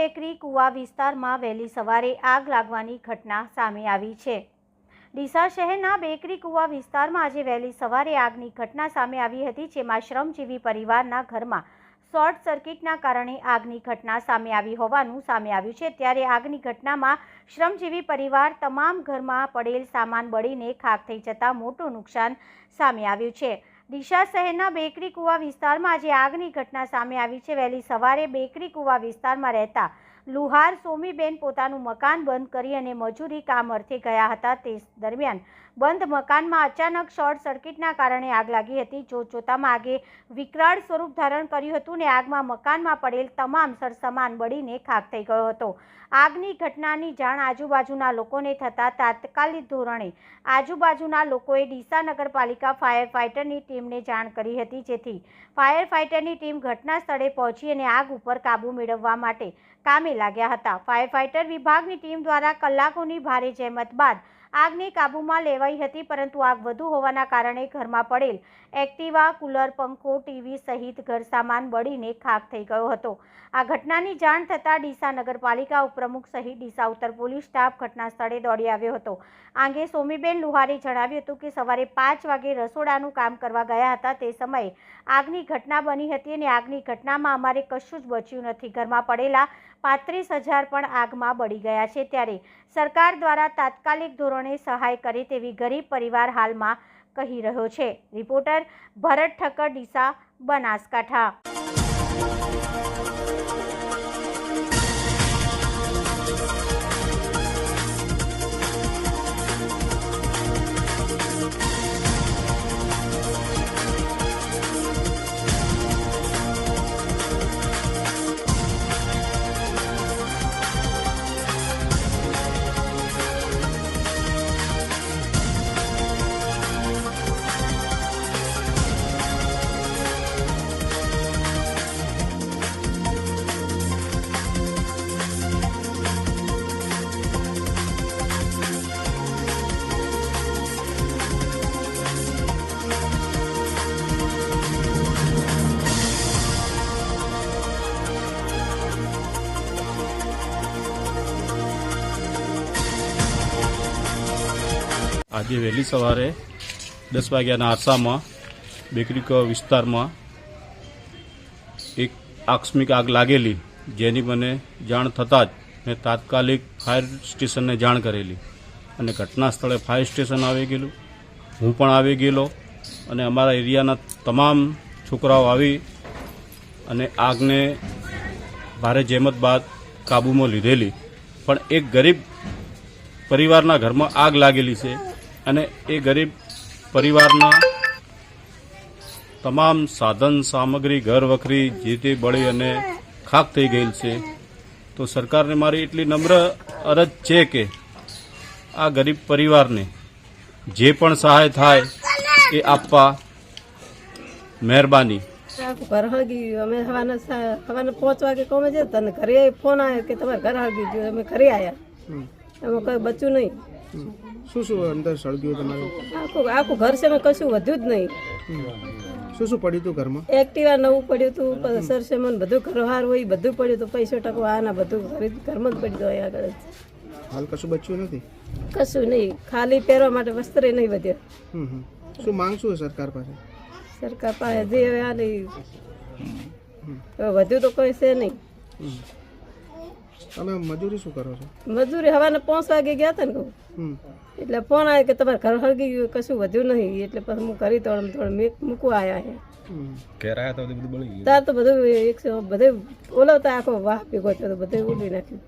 Bakery કુવા વિસ્તારમાં વહેલી સવારે આગ લાગવાની ઘટના સામે આવી છે. ડીસા શહેરના બેકરી કુવા વિસ્તારમાં આજે વહેલી સવારે આગની ઘટના સામે આવી હતી, જેમાં શ્રમજીવી પરિવારના ઘરમાં શોર્ટ સર્કિટના કારણે આગની ઘટના સામે આવી હોવાનું સામે આવ્યું છે. ત્યારે આગની ઘટનામાં શ્રમજીવી પરિવાર તમામ ઘરમાં પડેલ સામાન બળીને ખાક થઈ જતાં મોટું નુકસાન સામે આવ્યું છે. ડીસા શહેરના બેકરી કુવા વિસ્તારમાં આજે આગની ઘટના સામે આવી છે. વહેલી સવારે બેકરી કુવા વિસ્તારમાં રહેતા લુહાર સોમીબેન પોતાનું મકાન બંધ કરી અને મજૂરી કામ અર્થે ગયા હતા. તે દરમિયાન બંધ મકાનમાં અચાનક શોર્ટ સર્કિટના કારણે આગ લાગી હતી. જોતજોતામાં આગે વિકરાળ સ્વરૂપ ધારણ કર્યું હતું ને આગમાં મકાનમાં પડેલ તમામ સરસામાન બળીને ખાક થઈ ગયો હતો. આગની ઘટનાની જાણ આજુબાજુના લોકોને થતાં તાત્કાલિક ધોરણે આજુબાજુના લોકોએ ડીસા નગરપાલિકા ફાયર ફાઇટરની ટીમને જાણ કરી હતી, જેથી ફાયર ફાઇટરની ટીમ ઘટના સ્થળે પહોંચી અને આગ ઉપર કાબૂ મેળવવા માટે કામે લાગ્યા હતા. ફાયર ફાઇટર વિભાગની ટીમ દ્વારા કલાકોની ભારે જહેમત બાદ આગને કાબૂમાં લેવાઈ હતી, પરંતુ આગ વધુ હોવાના કારણે ઘરમાં પડેલ એક્ટિવા, કુલર, પંખો, ટીવી સહિત ઘર સામાન બળીને ખાક થઈ ગયો હતો. આ ઘટનાની જાણ થતાં ડીસા નગરપાલિકા ઉપપ્રમુખ સહિત ડીસા ઉત્તર પોલીસ સ્ટાફ ઘટના સ્થળે દોડી આવ્યો હતો. આ અંગે સોમીબેન લુહારે જણાવ્યું હતું કે સવારે પાંચ વાગે રસોડાનું કામ કરવા ગયા હતા. તે સમયે આગની ઘટના બની હતી અને આગની ઘટનામાં અમારે કશું જ બચ્યું નથી. ઘરમાં પડેલા પાંત્રીસ હજાર પણ આગમાં બળી ગયા છે ત્યારે સરકાર દ્વારા તાત્કાલિક ધોરણે સહાય કરે તેવી ગરીબ પરિવાર હાલમાં કહી રહ્યો છે. રિપોર્ટર ભરત ઠક્કર, ડીસા બનાસકાંઠા. આજે વહેલી સવારે દસ વાગ્યાના આરસામાં બેકરી વિસ્તારમાં એક આકસ્મિક આગ લાગેલી, જેની મને જાણ થતાં જ મેં તાત્કાલિક ફાયર સ્ટેશનને જાણ કરેલી અને ઘટના સ્થળે ફાયર સ્ટેશન આવી ગયેલું. હું પણ આવી ગયેલો અને અમારા એરિયાના તમામ છોકરાઓ આવી અને આગને ભારે જહેમત બાદ કાબૂમાં લીધેલી. પણ એક ગરીબ પરિવારના ઘરમાં આગ લાગેલી છે. અને એ ગરીબ પરિવારના તમામ સાધન સામગ્રી ઘર વખરી જે તે બળી અને ખાક થઈ ગયેલ છે. તો સરકારને મારી એટલી નમ્ર અરજ છે કે આ ગરીબ પરિવારને જે પણ સહાય થાય એ આપવા મહેરબાની. ઘર હળગી ગયું અમે હવાના સા- હવાના પાંચ વાગે કોમે છે તને ઘરે ફોન આવ્યો કે તમારે ઘર હળગી ગયું અમે ઘરે આવ્યા એમાં કોઈ બચ્યું નહીં. શું શું અંદર સળગ્યું તમારું? આખું આખું ઘર છે કશું વધ્યું જ નહીં. શું શું પડ્યું હતું ઘરમાં? એક્ટિવા નવું પડ્યું હતું પછી સરસેમન બધું ઘરહાર હોય બધું પડ્યું હતું પૈસો ટકો આના બધું ઘરે- ઘરમાં જ પડ્યું હોય આગળ હાલ કશું બચ્યું નથી? કશું નહીં. ખાલી પહેરવા માટે વસ્ત્ર નહીં વધ્યો. શું માંગ શું સરકાર પાસે? સરકાર પાસે જે હવે આ નહીં વધ્યું તો કોઈ છે નહીં. તમે મજૂરી શું કરો છો? મજૂરી હવાના પાંચ વાગે ગયા હતા ને કહું એટલે ફોન આવ્યો કે તમારે ઘર હળગી ગયું કશું વધ્યું નહીં. એટલે પછી હું કરી તોડ થોડું મેં મૂકવા આવ્યા હે. તાર તો બધું એક બધે ઓલવતા આખો વાહ ભેગો થયો તો બધે ઉડી નાખ્યું.